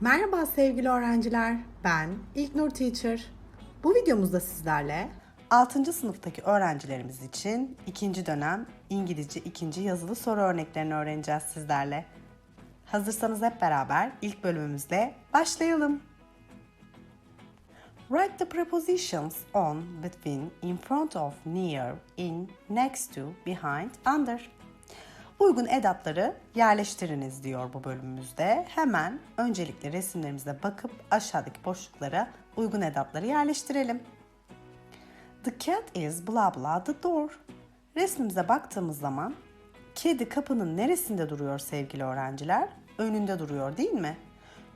Merhaba sevgili öğrenciler, ben İlknur Teacher. Bu videomuzda sizlerle 6. sınıftaki öğrencilerimiz için ikinci dönem İngilizce ikinci yazılı soru örneklerini öğreneceğiz sizlerle. Hazırsanız hep beraber ilk bölümümüzle başlayalım. Write the prepositions on, between, in front of, near, in, next to, behind, under. Uygun edatları yerleştiriniz diyor bu bölümümüzde. Hemen öncelikle resimlerimize bakıp aşağıdaki boşluklara uygun edatları yerleştirelim. The cat is blah blah the door. Resmimize baktığımız zaman kedi kapının neresinde duruyor sevgili öğrenciler? Önünde duruyor değil mi?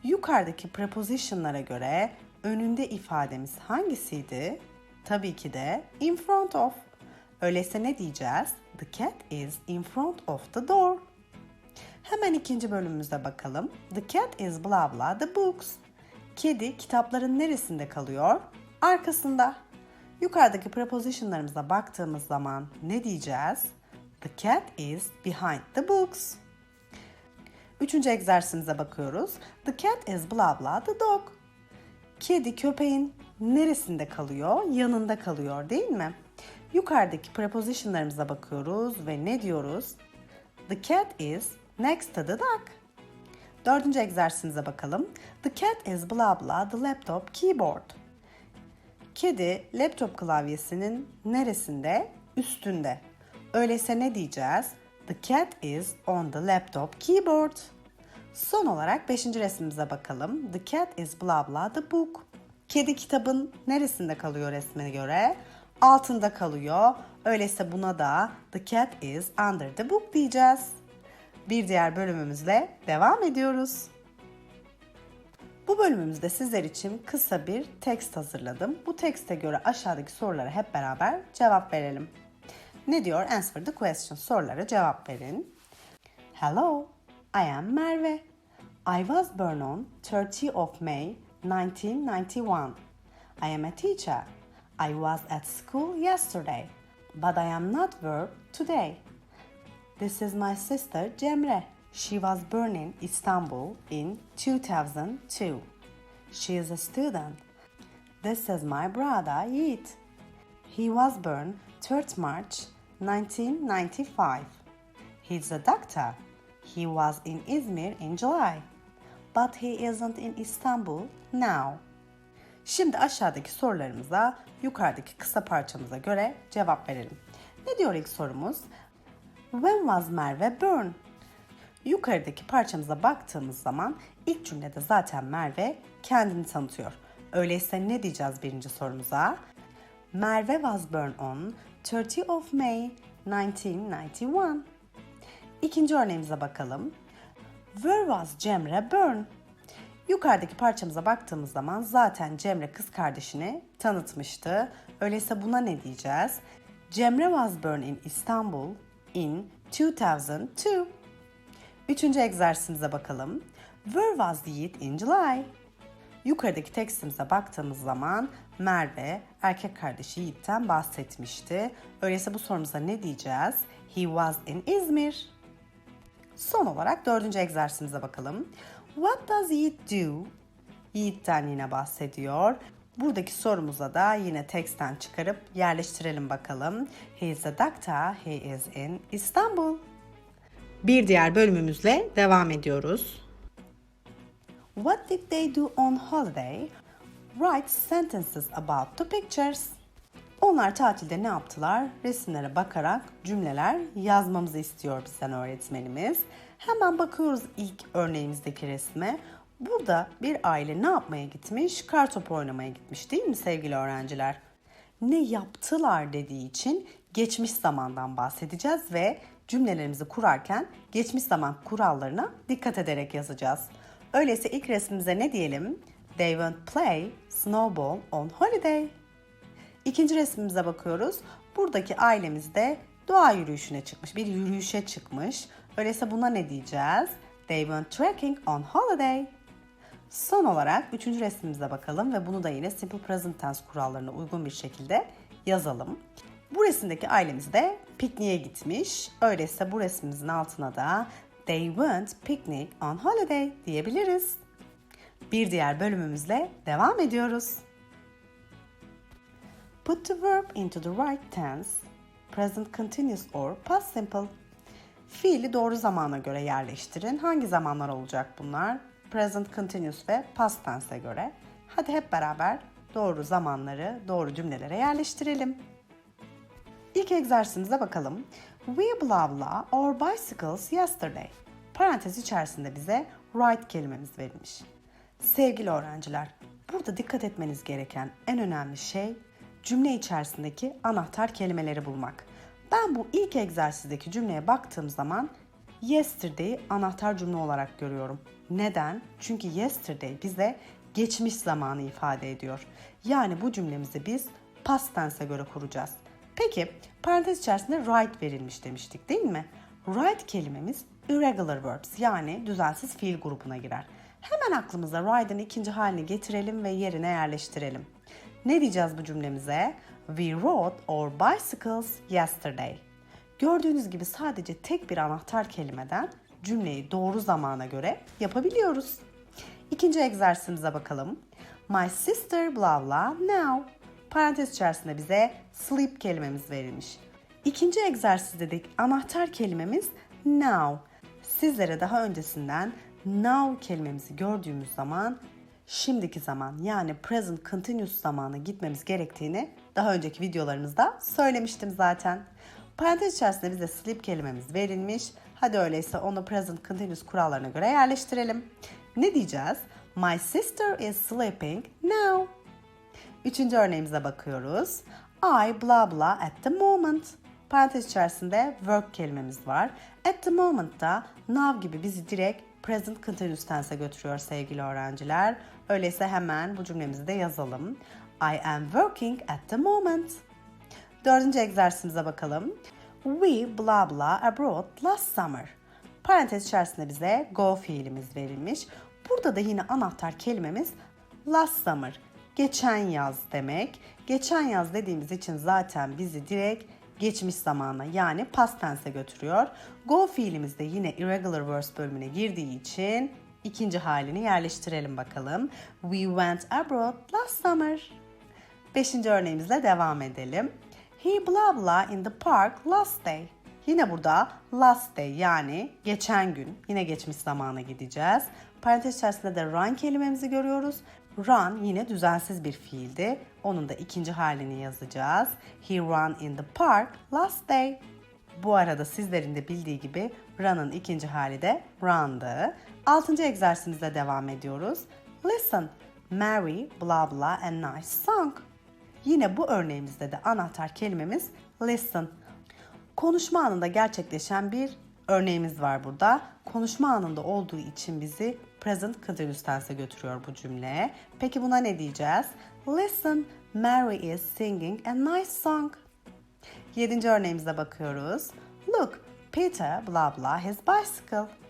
Yukarıdaki preposition'lara göre önünde ifademiz hangisiydi? Tabii ki de in front of. Öyleyse ne diyeceğiz? The cat is in front of the door. Hemen ikinci bölümümüze bakalım. The cat is blah blah the books. Kedi kitapların neresinde kalıyor? Arkasında. Yukarıdaki prepositionlarımıza baktığımız zaman ne diyeceğiz? The cat is behind the books. Üçüncü egzersizimize bakıyoruz. The cat is blah blah the dog. Kedi köpeğin neresinde kalıyor? Yanında kalıyor değil mi? Yukarıdaki prepositionlarımıza bakıyoruz ve ne diyoruz? The cat is next to the dog. Dördüncü egzersizimize bakalım. The cat is blah blah the laptop keyboard. Kedi laptop klavyesinin neresinde? Üstünde. Öyleyse ne diyeceğiz? The cat is on the laptop keyboard. Son olarak beşinci resmimize bakalım. The cat is blah blah the book. Kedi kitabın neresinde kalıyor resmine göre? Altında kalıyor. Öyleyse buna da the cat is under the book diyeceğiz. Bir diğer bölümümüzle devam ediyoruz. Bu bölümümüzde sizler için kısa bir tekst hazırladım. Bu tekste göre aşağıdaki sorulara hep beraber cevap verelim. Ne diyor? Answer the question. Sorulara cevap verin. Hello, I am Merve. I was born on 30 of May 1991. I am a teacher. I was at school yesterday, but I am not work today. This is my sister Cemre. She was born in Istanbul in 2002. She is a student. This is my brother Yiğit. He was born 3rd March 1995. He's a doctor. He was in Izmir in July, but he isn't in Istanbul now. Şimdi aşağıdaki sorularımıza yukarıdaki kısa parçamıza göre cevap verelim. Ne diyor ilk sorumuz? When was Merve born? Yukarıdaki parçamıza baktığımız zaman ilk cümlede zaten Merve kendini tanıtıyor. Öyleyse ne diyeceğiz birinci sorumuza? Merve was born on 30 of May 1991. İkinci örneğimize bakalım. Where was Cemre born? Yukarıdaki parçamıza baktığımız zaman zaten Cemre kız kardeşini tanıtmıştı. Öyleyse buna ne diyeceğiz? Cemre was born in Istanbul in 2002. Üçüncü egzersizimize bakalım. Where was Yiğit in July? Yukarıdaki tekstimize baktığımız zaman Merve erkek kardeşi Yiğit'ten bahsetmişti. Öyleyse bu sorumuza ne diyeceğiz? He was in İzmir. Son olarak dördüncü egzersizimize bakalım. What does Yiğit do? Yiğit'ten yine bahsediyor. Buradaki sorumuza da yine teksten çıkarıp yerleştirelim bakalım. He is a doctor. He is in Istanbul. Bir diğer bölümümüzle devam ediyoruz. What did they do on holiday? Write sentences about the pictures. Onlar tatilde ne yaptılar? Resimlere bakarak cümleler yazmamızı istiyor bizden öğretmenimiz. Hemen bakıyoruz ilk örneğimizdeki resme. Burada bir aile ne yapmaya gitmiş? Kartopu oynamaya gitmiş değil mi sevgili öğrenciler? Ne yaptılar dediği için geçmiş zamandan bahsedeceğiz ve cümlelerimizi kurarken geçmiş zaman kurallarına dikkat ederek yazacağız. Öyleyse ilk resmimize ne diyelim? They went play snowball on holiday. İkinci resmimize bakıyoruz. Buradaki ailemiz de doğa yürüyüşüne çıkmış. Bir yürüyüşe çıkmış. Öyleyse buna ne diyeceğiz? They went trekking on holiday. Son olarak üçüncü resmimize bakalım ve bunu da yine simple present tense kurallarına uygun bir şekilde yazalım. Bu resimdeki ailemiz de pikniğe gitmiş. Öyleyse bu resmimizin altına da They went picnic on holiday diyebiliriz. Bir diğer bölümümüzle devam ediyoruz. Put the verb into the right tense, present continuous or past simple. Fiili doğru zamana göre yerleştirin. Hangi zamanlar olacak bunlar? Present continuous ve past tense'e göre. Hadi hep beraber doğru zamanları doğru cümlelere yerleştirelim. İlk egzersizimize bakalım. We blah our bicycles yesterday. Parantez içerisinde bize right kelimemiz verilmiş. Sevgili öğrenciler, burada dikkat etmeniz gereken en önemli şey cümle içerisindeki anahtar kelimeleri bulmak. Ben bu ilk egzersizdeki cümleye baktığım zaman yesterday'i anahtar cümle olarak görüyorum. Neden? Çünkü yesterday bize geçmiş zamanı ifade ediyor. Yani bu cümlemizi biz past tense'e göre kuracağız. Peki parantez içerisinde right verilmiş demiştik değil mi? Right kelimemiz irregular verbs yani düzensiz fiil grubuna girer. Hemen aklımıza right'ın ikinci halini getirelim ve yerine yerleştirelim. Ne diyeceğiz bu cümlemize? We rode our bicycles yesterday. Gördüğünüz gibi sadece tek bir anahtar kelimeden cümleyi doğru zamana göre yapabiliyoruz. İkinci egzersizimize bakalım. My sister blah blah now. Parantez içerisinde bize sleep kelimemiz verilmiş. İkinci egzersizdeki anahtar kelimemiz now. Sizlere daha öncesinden now kelimemizi gördüğümüz zaman şimdiki zaman yani present continuous zamanı gitmemiz gerektiğini daha önceki videolarımızda söylemiştim zaten. Parantez içerisinde bize sleep kelimemiz verilmiş. Hadi öyleyse onu present continuous kurallarına göre yerleştirelim. Ne diyeceğiz? My sister is sleeping now. Üçüncü örneğimize bakıyoruz. I blah blah at the moment. Parantez içerisinde work kelimemiz var. At the moment da now gibi bizi direkt present continuous tense'e götürüyor sevgili öğrenciler. Öyleyse hemen bu cümlemizi de yazalım. I am working at the moment. Dördüncü egzersizimize bakalım. We blah blah abroad last summer. Parantez içerisinde bize go fiilimiz verilmiş. Burada da yine anahtar kelimemiz last summer. Geçen yaz demek. Geçen yaz dediğimiz için zaten bizi direkt geçmiş zamana yani past tense'e götürüyor. Go fiilimiz de yine irregular verbs bölümüne girdiği için ikinci halini yerleştirelim bakalım. We went abroad last summer. Beşinci örneğimizle devam edelim. He blah blah in the park last day. Yine burada last day yani geçen gün yine geçmiş zamana gideceğiz. Parantez içerisinde de run kelimemizi görüyoruz. Run yine düzensiz bir fiildi. Onun da ikinci halini yazacağız. He ran in the park last day. Bu arada sizlerin de bildiği gibi run'ın ikinci hali de run'dı. Altıncı egzersizimize devam ediyoruz. Listen, Mary, blah blah and nice song. Yine bu örneğimizde de anahtar kelimemiz listen. Konuşma anında gerçekleşen bir örneğimiz var burada. Konuşma anında olduğu için bizi present continuous tense'e götürüyor bu cümle. Peki buna ne diyeceğiz? Listen, Mary is singing a nice song. Yedinci örneğimize bakıyoruz. Look, Peter blah blah his bicycle.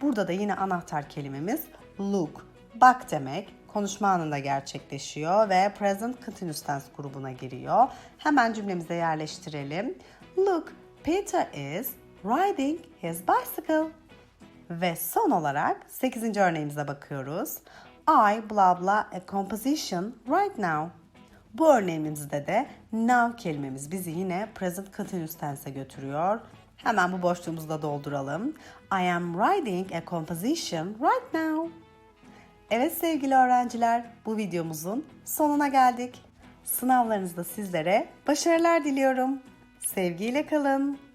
Burada da yine anahtar kelimemiz look, bak demek. Konuşma anında gerçekleşiyor ve present continuous tense grubuna giriyor. Hemen cümlemize yerleştirelim. Look, Peter is riding his bicycle. Ve son olarak 8. örneğimize bakıyoruz. I blah blah a composition right now. Bu örneğimizde de now kelimemiz bizi yine present continuous tense'e götürüyor. Hemen bu boşluğumuzu da dolduralım. I am writing a composition right now. Evet sevgili öğrenciler, bu videomuzun sonuna geldik. Sınavlarınızda sizlere başarılar diliyorum. Sevgiyle kalın.